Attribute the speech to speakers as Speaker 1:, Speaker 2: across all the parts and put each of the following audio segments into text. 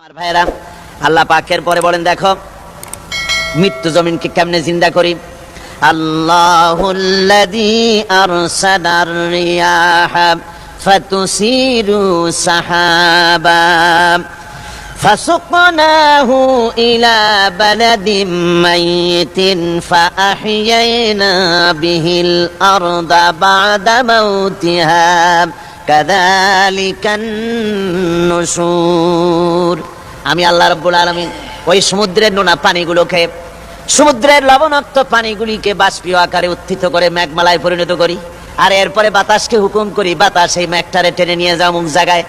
Speaker 1: আমার ভাইরা আল্লাহ পাকের পরে বলেন দেখো মৃত্যু জমিনকে কেমনে জিন্দা করি আল্লাহুল্লাযী আরসালার রিয়াহা ফাতুসিরু সাহাবা فسقناه إلى بلد ميت فأحيينا به الأرض بعد موتها كذلك النشور আমি আল্লাহ রব্বুল আলমিন ওই সমুদ্রের নোনা পানিগুলোকে, সমুদ্রের লবণাক্ত পানিগুলিকে বাষ্পীয় আকারে উত্থিত করে মেঘমালায় পরিণত করি। আর এরপরে বাতাসকে হুকুম করি, বাতাস এই মেঘটারে টেনে নিয়ে যাও মুখ জায়গায়।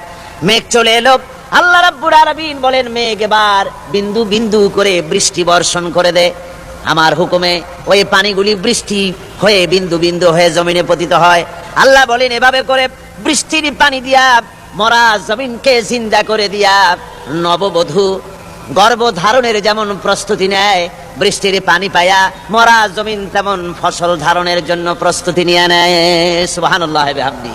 Speaker 1: মেঘ চলে এলো। আল্লাহ রাব্বুল আলামিন বলেন, মেঘ এবার বিন্দু বিন্দু করে বৃষ্টি বর্ষণ করে দে। আমার হুকুমে ওই পানিগুলি বৃষ্টি হয়ে বিন্দু বিন্দু হয়ে জমিনে পতিত হয়। আল্লাহ বলেন, এভাবে করে বৃষ্টির পানি দিয়া মরা জমিনকে জিন্দা করে দিয়া নববধূ গর্ভ ধারণের যেমন প্রস্তুতি নেয়, বৃষ্টির পানি পায়া মরা জমিন তেমন ফসল ধারণের জন্য প্রস্তুতি নিয়ে নেয়। সুবহানাল্লাহ বিহামদি।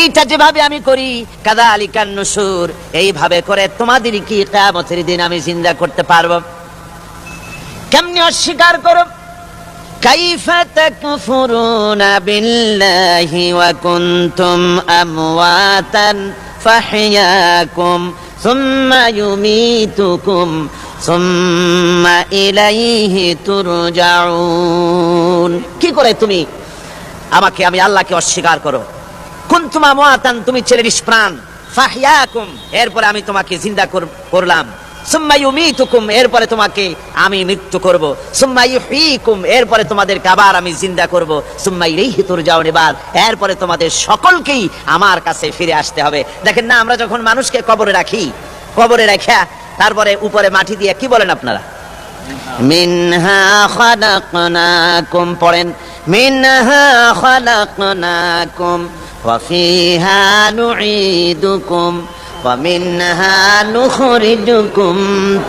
Speaker 1: এইটা যেভাবে আমি করি কাদা আলী কান্নুসুর এইভাবে করে তোমাদের কি কেয়ামতের দিন আমি জিন্দা করতে পারব? কেমনি অস্বীকার করো? كيف تكفرون بالله وكنتم أمواتا فحياكم ثم يميتكم ثم إليه ترجعون কি করে তুমি আমাকে আমি আল্লাহকে অস্বীকার করো কুন্তুমা মুআতান তুমি ছেলে নিষ্প্রাণ ফাহিয়াকুম এরপরে আমি তোমাকে জিন্দা কর- করলাম সুম্মা ইউমিতুকুম, এরপরে তোমাকে আমি মৃত্যু করব। সুম্মা এরপরে তোমাদেরকে আবার আমি জিন্দা করব। সুম্মা ইলাইহি তুরজাউন, এবার এরপরে তোমাদের সকলকেই আমার কাছে ফিরে আসতে হবে। দেখেন না, আমরা যখন মানুষকে কবরে রাখি, কবরে রাখা তারপরে উপরে মাটি দিয়ে কি বলেন আপনারা? মিনহা খালাকনাকুম, পড়েন, মিনহা খালাকনাকুম ওয়াফিহা নুঈদুকুম ومنها نخرجكم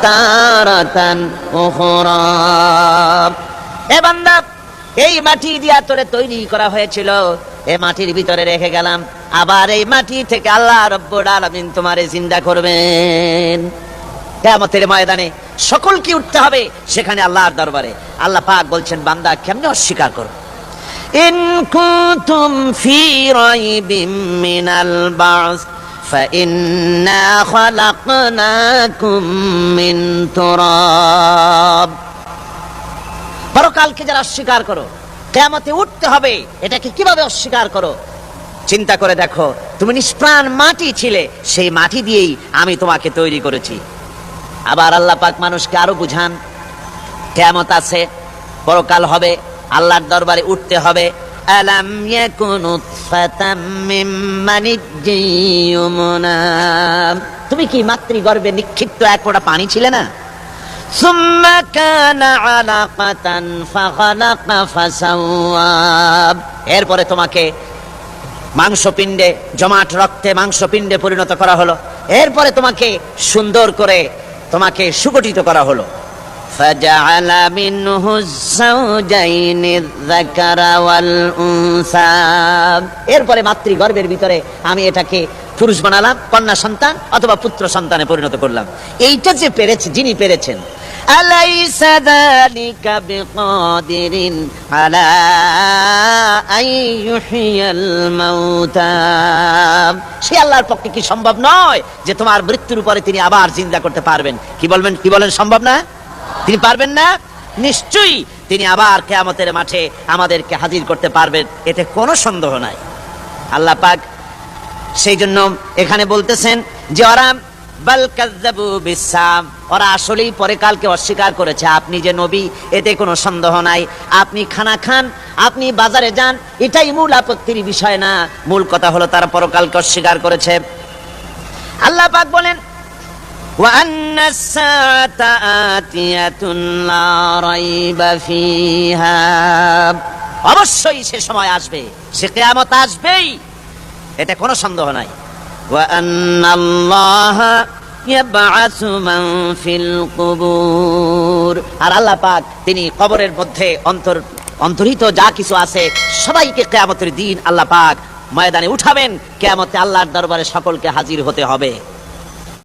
Speaker 1: تارة أخرى এ বান্দা এই মাটি দিয়া তোরে তৈরি করা হয়েছিল এই মাটির ভিতরে রেখে গেলাম আবার এই মাটি থেকে আল্লাহ রব্বুল আলামিন তোমারে জিন্দা করবেন কেয়ামতের ময়দানে সকলকে উঠতে হবে সেখানে আল্লাহর দরবারে আল্লাহ পাক বলছেন বান্দা কেমনে অস্বীকার করো ইন কুনতুম ফি রাইবিম মিনাল বাস فإنا خلقناكم من تراب পরকালকে যারা অস্বীকার করো কেয়ামতে উঠতে হবে এটাকে কিভাবে অস্বীকার করো চিন্তা করে দেখো তুমি নিষ্প্রাণ মাটি ছিলে সেই মাটি দিয়েই আমি তোমাকে তৈরি করেছি আবার আল্লাহ পাক মানুষকে আরো বুঝান কেয়ামত আছে পরকাল হবে আল্লাহর দরবারে উঠতে হবে আলাম ইয়াকুনু ফাতাম মিন মানিজ্জিয়ুমনা তুমি কি মাতৃগর্ভে নিক্ষিপ্ত এক ফোঁটা পানি ছিলে না ثم كان علقة فخلق فسوى এরপরে তোমাকে মাংসপিণ্ডে জমাট রক্তে মাংসপিণ্ডে পরিণত করা হলো এরপরে তোমাকে সুন্দর করে তোমাকে সুগঠিত করা হলো فجعل منه الزوجين الذكر والأنثى এরপরে মাতৃগর্ভের ভিতরে আমি এটাকে পুরুষ বানালাম কন্যা সন্তান অথবা পুত্র সন্তানে পরিণত করলাম এইটা যে পেরেছে যিনি পেরেছেন أليس ذلك بقادر على أن يحيي الموتى সে আল্লাহর পক্ষে কি সম্ভব নয় যে তোমার মৃত্যুর উপরে তিনি আবার জিন্দা করতে পারবেন কি বলবেন কি বলেন সম্ভব না তিনি পারবেন না? নিশ্চয়ই তিনি আবার কেয়ামতের মাঠে আমাদেরকে হাজির করতে পারবেন। এতে কোনো সন্দেহ নাই। আল্লাহ পাক সেই জন্য এখানে বলতেছেন যে, ওরা কাযযাবু ওরা আসলেই পরে কালকে অস্বীকার করেছে। আপনি যে নবী, এতে কোনো সন্দেহ নাই। আপনি খানা খান, আপনি বাজারে যান, এটাই মূল আপত্তির বিষয় না। মূল কথা হলো তারা পরকালকে অস্বীকার করেছে। আল্লাহ পাক বলেন وأن الساعة آتية لا ريب فيها অবশ্যই সে সময় আসবে সে কেয়ামত আসবেই এতে কোনো সন্দেহ নাই وأن الله يبعث من في القبور আর আল্লাহ পাক তিনি কবরের মধ্যে অন্তর অন্তর্হিত যা কিছু আছে সবাইকে কেয়ামতের দিন আল্লাহ পাক ময়দানে উঠাবেন কেয়ামতে আল্লাহর দরবারে সকলকে হাজির হতে হবে